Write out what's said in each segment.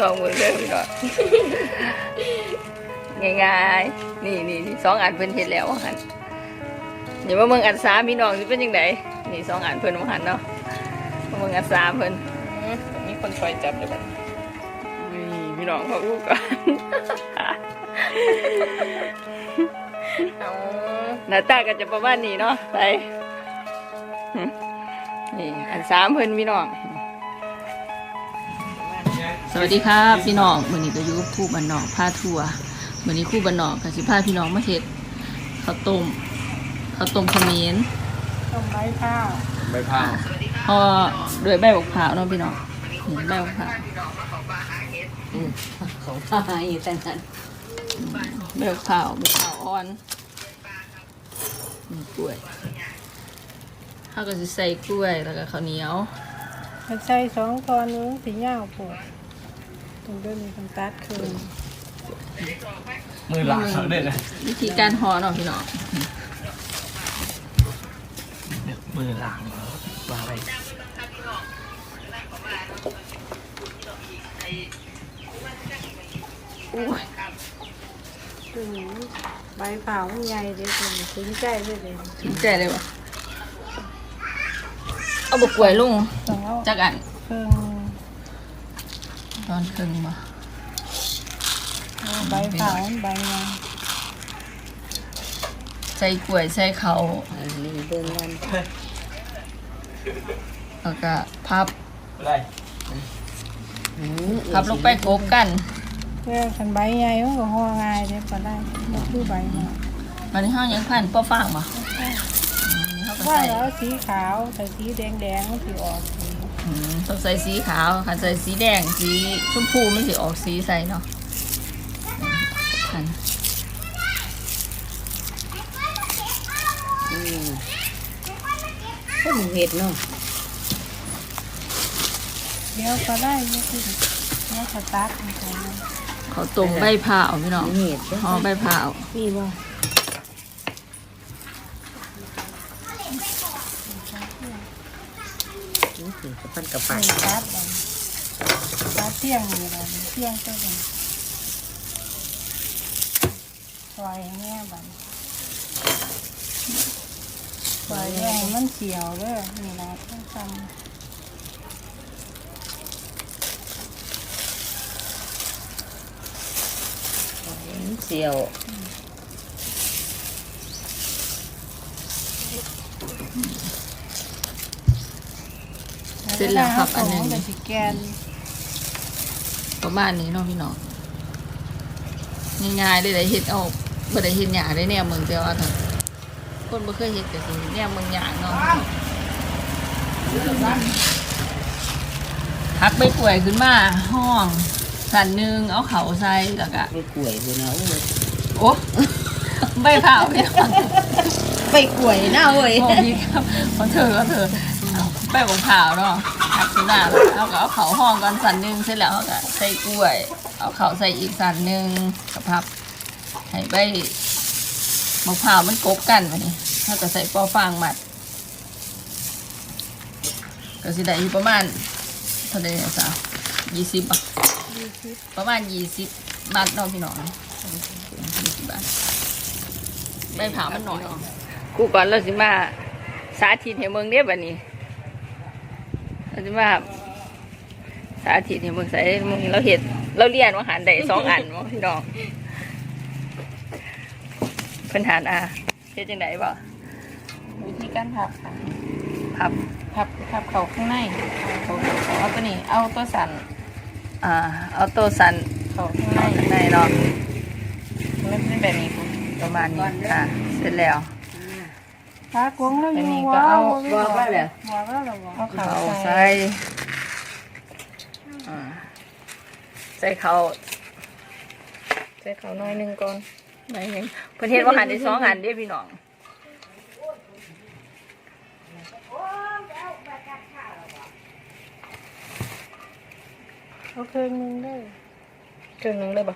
ลองมือเริ่มก่อนง่ายๆนี่นี่นี่สองอันเพิ่นเห็นแล้วว่าหันอย่ามาเมืองอันสามพี่น้องสิเป็นยังไงนี่สองอันเพิ่นว่าหันเนาะมาเมืองอันสามเพิ่นอืมมีคนช่วยจับเลยบัดนี่พี่น้องเขาอู้กันเอาหน้าตาก็จะประมาณนี้เนาะไปหึนี่อันสามเพิ่นพี่น้อง สวัสดีครับพี่น้องมื้อนี้ก็อยู่กับครู่บันนอกพาทัวร์มื้อนี้ครู่บันนอกก็สิพาพี่น้องมาเฮ็ดข้าวต้มข้าวต้มเขมิ้นต้มใบข้าวใบพร้าวห่อด้วยใบบักพร้าวเนาะพี่น้องนี่ใบบักพร้าวเขาพาอยู่แต่นั้นใบบักพร้าวบักพร้าวอ่อนนี่กล้วยเฮาก็สิใส่กล้วยแล้วก็ข้าวเหนียวมันใส่สองตอนนึงสีเหย้าปวด ตรงเดินมีตรงตัดคืนมือหลาเขาเด็ดเลยวิธีการห่อเนาะพี่น้องมือหลางว่าไปอุ้ยคือใบเปล่ามันใหญ่เดี๋ยวคุณถึงใจเลยเดี๋ยวถึงใจเลยวะเอาบักกล้วยลงต้องเอาจักอันเครื่อง ตอนครึ่งมาเอาใบเปล่ามันใบใหญ่ใส่กล้วยใส่เขานี่เดินวันแล้วก็พับอะไรพับลงไปกบกันเพื่อคันใบใหญ่มันก็ห่อง่ายเดี๋ยวก็ได้ไม่คือใบหน่อยวันนี้ห้องยังพันป้อฟางมาเขาก็ว่าใส่แล้วสีขาวใส่สีแดงแดงๆมันสีออกสีอืม ต้องใส่สีขาวค่ะใส่สีแดงสีชมพูมันสิออกสีใส่เนาะพันก็มึงเห็ดเนาะเดี๋ยวก็ได้ไม่คือเนี่ยสตาร์ทมันก็ได้เขาต้มใบพร้าวพี่น้องมึงเห็ดเด้อห่อใบพร้าวมีบ่ นี่คือกับปั้นกับสปากตาร์ทมันสตาร์ทเที่ยงอยู่แล้วเที่ยงก็เป็นซอยอย่างเงี้ยบันซอยแยงมันเขียวเด้อนี่นะต้องทเสียวำ เส ร็จแล้วครับ อันหนึงเป็นสีแกนประมาณนี้เนาะพี่น้องง่ายๆได้ได้เฮ็ดเอาบ่ได้เฮ็ดหยังได้แนวเมืองแต่ว่าถ้าคนบ่เคยเฮ็ดก็สิแนวเมืองหยังเนาะหักใบกล้วยขึ้นมาห้องสันหนึงเอาเขาใส่แล้วก็ไปกล้วยพุ่นเอาเว้ยโอ้ใบเผาพี่น้องไปกล้วยเนาะเว้ยโอ้พี่ครับขอเธอก็เธอ เอาใบของเผาเนาะหักขึ้นมาแล้วก็เอาเขาห้องก่อนสันหนึงเสร็จแล้วเขาก็ใส่กล้วย เอาเขาใส่อีกสันหนึงกับพับให้ใบมะพร้าวมันกบกันมานี่ถ้าก็ใส่ปอฟางมัด ก็สิได้อยู่ประมาณเท่าไหร่เนี่ยสาวยี่สิบอะประมาณยี่สิบบาทเนาะพี่น้องยี่สิบบาทใบเผามันหน่อยกูก่อนเราสิมาสาธิตให้เมืองเนี้ยบัดนี้ เราสิมาสาธิตให้เมืองใส่มึงเราเห็ดเราเรียนว่าหารได้สองอันมั้งพี่น้องเพิ่นหารอะเฮ็ดจังไดบ่วิธีการผับค่ะพับผับผับเขาข้างในเขาเขาเอาตัวนี้เอาตัวสันอ่าเอาโตวสันเขาข้างในเข้าข้างในเนาะมันเป็นแบบนี้คุณประมาณนี้ค่ะเสร็จแล้ว พากวงแล้วอยู่ก็เอาว้าวบอกว่าแล้วบอกแล้วเหรอเอาเขาเขาใส่ใส่อ่าใส่เขาใส่เขาน้อยหนึงก่อนหน่อยหนึงเพิ่นเฮ็ดว่าหันได้สองอันเด้พี่น้องเอาเครื่องนึงได้ครึ่งหนึงเลยบ่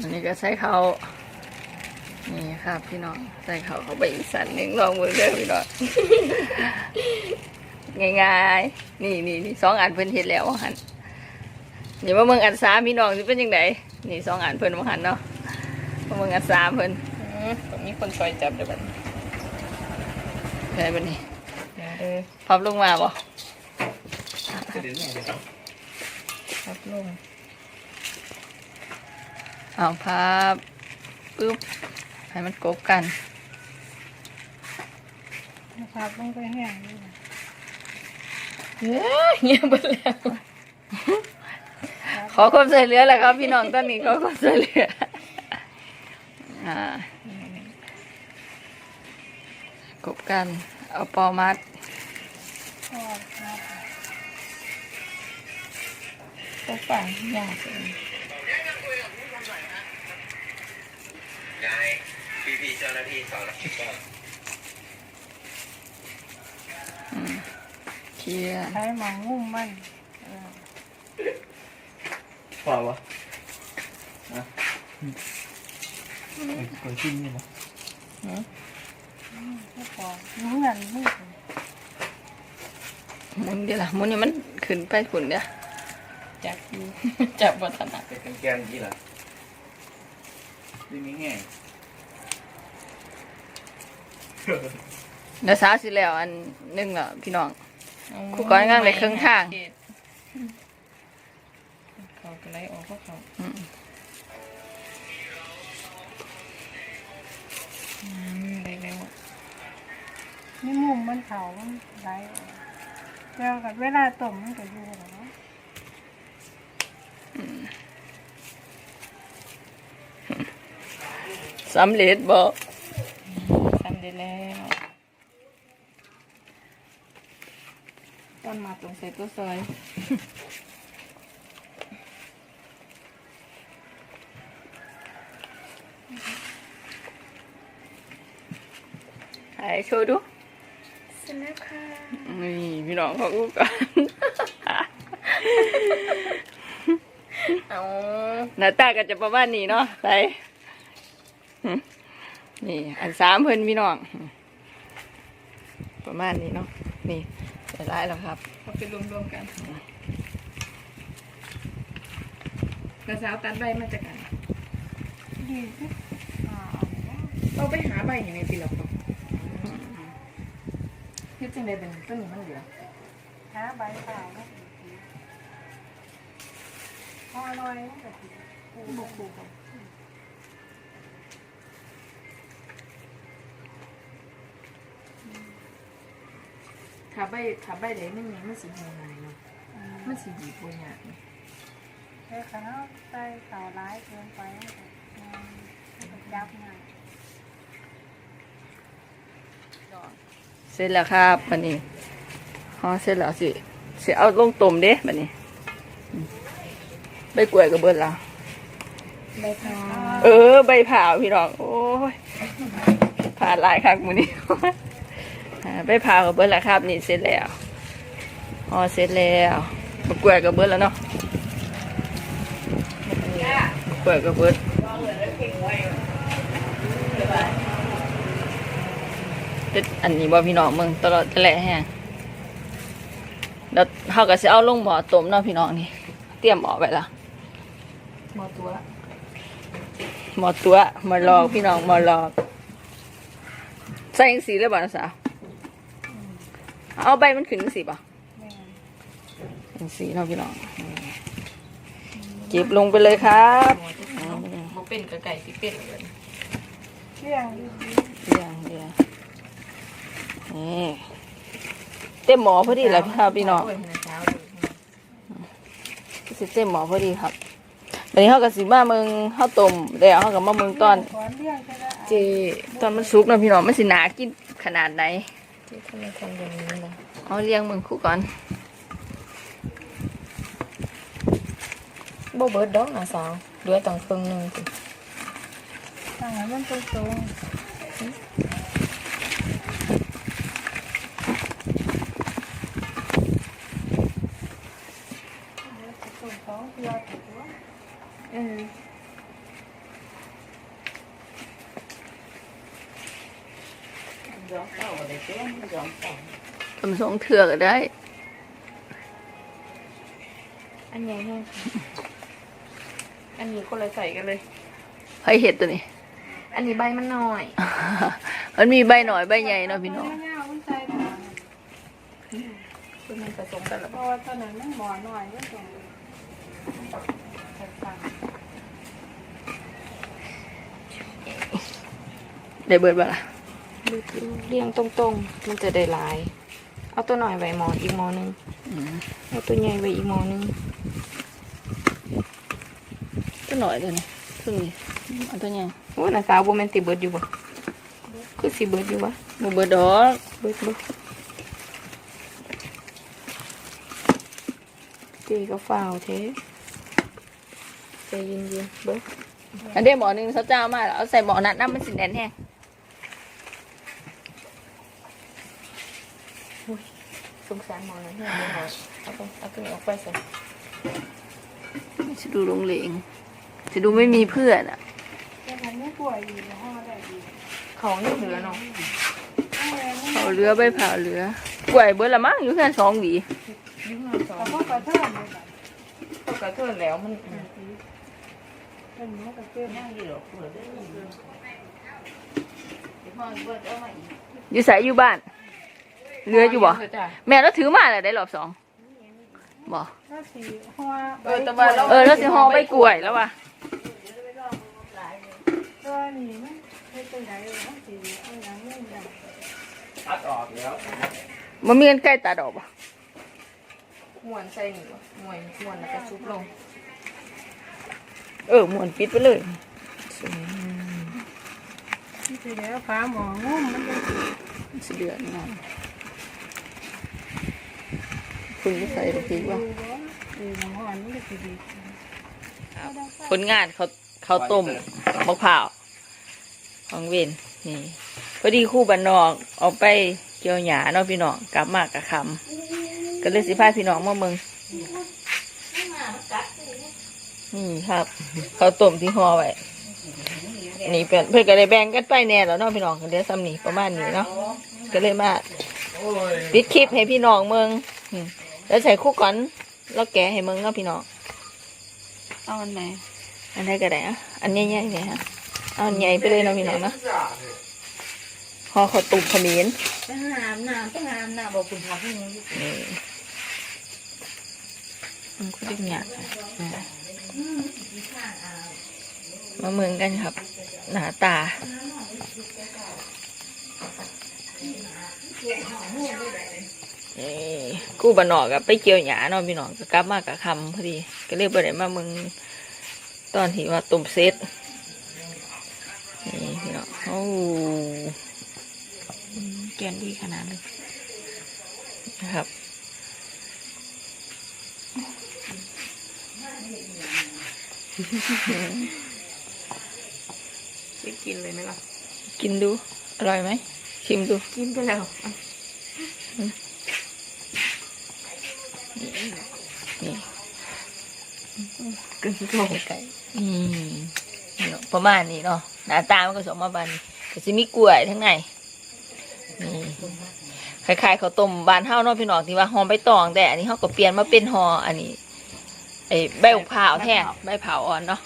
อันนี้ก็ใส่เขานี่ครับพี่น้องใส่เขาเขาไปอีกสันหนึ่งลองมือเด้อพี่น้องง่ายๆนี่นี่นี่สองอันเพิ่นเฮ็ดแล้วว่าหันนี่ว่าเมืองอันสามพี่น้องสิเป็นยังไงนี่สองอันเพิ่นว่าหันเนาะว่าเมืองอันสามเพิ่นอืมต้องมีคนคอยจับเดี๋ยวบัดนี้ได้บัดนี้เดี๋ยวเด้อพับลงมาบ่จะดึงไงเดี๋ยวครับลง เอาพับปึ๊บให้มันกบกันนะครับลงไปแห้งนี่นะเฮ้ยเงียบไปแล้ว ขอความช่วยเหลือแหละครับ พี่น้องตอนนี้ขอความช่วยเหลืออ่ากบกัน เอาปอมัดทอดครับกบฝังยากเลยยายพี่พี่เจ้าห น้าที่สอนรับผิดชอบเคลียร์ใช้หมองงุ่มมันเออพอวะนะกดขึ้นนี่มั้งไม่พอเหมือนมือหมุนเดี๋ยวล่ะหมุนนี่มันขึ้นไปฝุ่นเดี๋ยวจับอยู่จับวัฒนะเป็นแกนกี่ล่ะดึงง่าย เดี๋ยวสาวสิแล้วอันหนึงอะพี่น้อง ครูก้อยงานเลยครึ่งทาง เขาก็ไล่ออกก็เขาอืมอืมได้แล้วนี่มุมมันเขามันไล่ออกแล้วกับเวลาต้มมันก็อยู่แล้วเนาะสำเร็จบ่ทำ ได้แล้ว ต้นมาตรงใส่ตัวซอยถ่ายโชว์ดูเสร็จแล้วค่ะนี่พี่น้องเขาอู้กันเอาหน้าตาก็จะประมาณนี้เนาะไปหึ นี่ อันสามเพิ่นพี่น้องหึประมาณนี้เนาะนี่ใส่ร้ายแล้วครับเอาไปรวมๆกันกระสาวตัดใบมาจากกันดีสิอ่าเราไปหาใบอย่างในปีละคนเฮ็ดจังไดเป็นต้นนี้มันเหลือหาใบเปล่าเนาะพออร่อยมันก็สิบุกบุก ถ้าใบถ้าใบไหนไม่มีมันสีหัวหายเนาะมันสีดีปัวเนี่ยแค่ข้าวใส่ข้าวร้ายเกินไปมันก็ยับง่ายเสร็จแล้วครับบันนี้อ๋อเสร็จแล้วสิสิเอาลงต้มเด้บันนี้อืมใบกล้วยกับเบิดแล้วใบทาเออ ใบเผาวพี่น้อง โอ้ยผ่านหลายครั้งมือนี้อ่า ใบเผาวกับเบิดแล้วครับ นี่เสร็จแล้วอ๋อเสร็จแล้วใบกล้วยกับเบิดแล้วเนาะใบกล้วยกับเบิดเฮ็ดอันนี้บ่พี่น้องมึงตลอดแหละแฮงแล้วเขาก็สิเอาลงหม้อต้มเนาะพี่น้องนี่ เตรียมหม้อไว้ละหมอตัวหมอตัวหมาลอกพี่น้องหมาลอกใส่ยังสีเลยบ่นะสาว เอาใบมันขึ้นจังสีป่ะแม่นยังสีเนาะพี่น้องเก็บลงไปเลยครับบ่เป็นกระไก่สิเป็นเลยเที่ยงดีเรียงเรียงนี่เต็มหมอพอดีแล้วครับพี่น้องด้วยนะเช้าเลยสิเต็มหมอพอดีครับวันนี้เขากับสีมาเมืองข้าวต้มแล้วเขากับมาเมืองตอนขอเลี้ยงก็ได้เจตอนมันสุกเนาะพี่น้องมันสิหนากินขนาดไหน ที่ทำไมทำอย่างนี้ล่ะเอาเลี้ยงเมืองคู่ก่อนบ่เบิดดอกนะสาวเหลือตั้งครึ่งหนึงสิตั้งให้มันตรงๆส่งของเพื่อถือว่า เออ เดี๋ยวมันยอมต่อทำสองเถื่อก็ได้ อันใหญ่แห้งค่ะอันนี้ก็เลยใส่กันเลยให้เห็ดตัวนี้ อันนี้ใบมันน้อยมันมีใบหน่อยใบใหญ่เนาะพี่น้องไม่เอามันใจหนาคือมันผสมกันแล้วเพราะว่าตอนนั้นมันหมอหน่อยก็ส่งต่างได้เบิดบ่ล่ะ เรียงตรงๆ มันจะได้หลาย เอาตัวหน่อยไว้หมออีกหมอหนึงอืมเอาตัวใหญ่ไว้อีกหมอหนึงตัวหน่อยตัวนี้ครึ่งนี้เอาตัวใหญ่โอ้น่าสาวบ่แม่นติเบิดอยู่บ่คือสิเบิดอยู่วะบ่เบิดดอกเบิดเบิดตีก็ฝ้าวเทใจเย็นๆเบิดอันเดียวหมอหนึงเขาเจ้ามาแล้วเอาใส่หมอนัดน้ำมันสิแน่นแห้ง สงสารหมอนะเนี่ยเดี๋ยวหมอเอาไปเอาตัวนี้ออกไปสิสิดูลงเหลงสิดูไม่มีเพื่อนอะๆแต่มันไม่ป่วยอยู่ในห้องได้ดีของนี่เหลือเนาะเอาแรงมันเผาเรือใบเผาเรือกล้วยเบิดละมั้งอยู่แค่สองหวียุ่งมาสอแต่งพวกกระเทือนเลยแบบก็กระเทือนแล้วมันเป็นหมูกระเทือนนั่งอยู่หรอกเปิดได้ยินห้องเปิดเอามาอีกอยู่ใส่อยู่บ้าน เรืออยู่บ่จ้ะแม่เราถือมาแล้วได้รอบสองบ่ก็สีหัวเออแต่ว่าเราเออแล้วสิห่อใบกล้วยแล้วว่ะตัวนี้มันเป็นตัวไหนมันสีเอาหนังเล่นได้ตัดออกแล้วมันมีกันใกล้ตาดอกบ่ม้วนใส่นี่บ่ม้วนม้วนแล้วก็ซุบลง เออหมวนปิดไปเลยที่สีแล้วฟ้าหมองุ้มมันเป็นสีสิเดือนงาน คุณจะใส่ตะกี้ว่าเออหมอนมันเป็นสีดีผลงานเขาเขาต้มมะพร้าวของเวนนี่พอดีคู่บันนอกออกไปเกี่ยวหยาเนาะพี่น้องกลับมากกับคำก็เลยสิพาพี่น้องมาเมืองนี่ครับเขาต้มที่ห่อไว้นี่เป็นเพื่อนก็เลยแบ่งกันไปแน่แล้วเนาะพี่น้องกันเดี๋ยวซ้ำนี่ประมาณนี้เนาะก็เลยมาปิดคลิปให้พี่น้องเมืองอื แล้วใส่คู่ก่อน แล้วแกะให้เมืองเนาะพี่น้อง เอาอันไหน อันไหนก็ได้อะอันใหญ่ๆเนี่ยฮะ เอาอันใหญ่ไปเลยเนาะพี่น้องเนาะพอเขาตุ่มขมิ้นไปหาน้ำไปหาน้ำบอกคุณพาพี่น้องนี่มันก็ดิ้นหยาบนะมาเมืองกันครับ หน้าตา นี่กู้บานนอกกับไปเกี่ยวหยาเนาะพี่น้องก็กลับมากับคำพอดี ก็เลยไปได้มาเมืองตอนที่ว่าตุ่มเซตนี่พี่น้องโอ้แกนดีขนาดเลยนะครับไปกินเลยไหมล่ะ กินดู อร่อยไหม ชิมดู กินไปแล้ว กึ่งโตไก่อืมนี่เนาะประมาณนี้เนาะหน้าตามันก็สมมาบานนี้ก็จะมีกล้วยทั้งในนี่คล้ายๆข้าวต้มบานเฮาเนาะพี่น้องที่ว่าหอมใบตอง แต่อันนี้เขาก็เปลี่ยนมาเป็นหออันนี้ไอ้ใบมะพร้าวแทนใบเผาวอ่อนเนาะ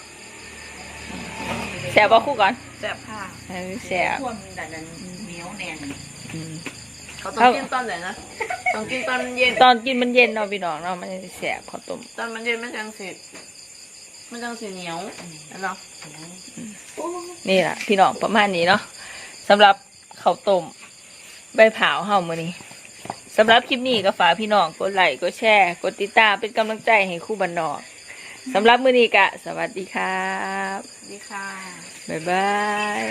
แซ่บบ่คู่ก่อนแซ่บค่ะเออแซ่บพวกมันดันนั้นเหนียวแน่นอืมเขาต้องกินตอนไหนนะต้องกินตอนมันเย็นตอนกินมันเย็นเนาะพี่น้องเนาะมันจะแสบข้าวต้มตอนมันเย็นมันจังสิ มันจังสิเหนียวเนาะนี่แหละพี่น้องประมาณนี้เนาะสำหรับข้าวต้มใบเผาเฮามื้อนี้สำหรับคลิปนี้ก็ฝากพี่น้องกดไลค์กดแชร์ กดติดตามเป็นกำลังใจให้คู่บันนอกสำหรับมื้อนี้ก็สวัสดีครับดีค่ะ บ๊ายบาย